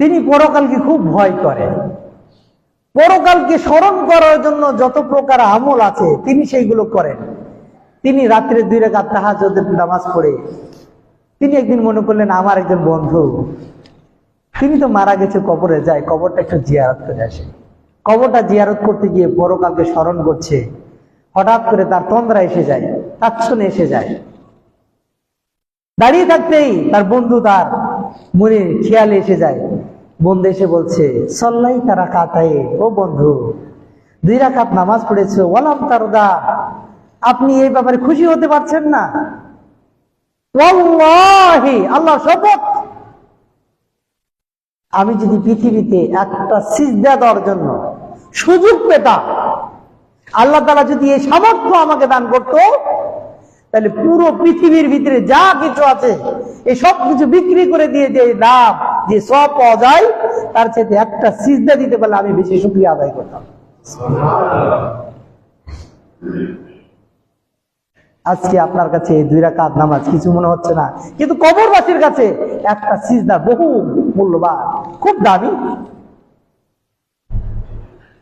তিনি পরকালকে খুব ভয় করেন পরকালকে স্মরণ করার জন্য যত প্রকার আমল আছে, তিনি সেইগুলো করেন। তিনি রাত্রে দুই রেখা তাহাজের নামাজ পড়ে। তিনি একদিন মনে করলেন, আমার একজন বন্ধু। তিনি তো মারা গেছে কবরে যায় কবরটা একটু জিয়ারত করে আসে। কবরটা জিয়ারত করতে গিয়ে পরকালকে স্মরণ করছে। হঠাৎ করে তার তন্দ্রা এসে যায় তাচ্ছনে এসে যায়। দাঁড়িয়ে থাকতেই তার বন্ধু তার মনে খেয়ালে এসে যায়। বন্ধু এসে বলছে, সল্লাই তারা কাতায়ে ও বন্ধু, দুই রাকাত নামাজ পড়েছো, ওয়ালাম তারদা, আপনি এই ব্যাপারে খুশি হতে পারছেন না? আল্লাহ শপথ! আমি যদি পৃথিবীতে একটা সিজদা দেওয়ার জন্য সুযোগ পেতাম, আল্লাহ তালা যদি এই সামর্থ্য আমাকে দান করত, তাহলে পুরো পৃথিবীর ভিতরে যা কিছু আছে, এই সব কিছু বিক্রি করে দিয়ে যে লাভ যে সব পাওয়া যায়, তার সাথে একটা সিজদা দিতে পারলে আমি বেশি সুক্রিয়া আদায় করতাম। আজকে আপনার কাছে দুই রাকাত নামাজ কিছু মনে হচ্ছে না, কিন্তু কবরবাসীর কাছে একটা সিজদা বহু মূল্যবান, খুব দামি।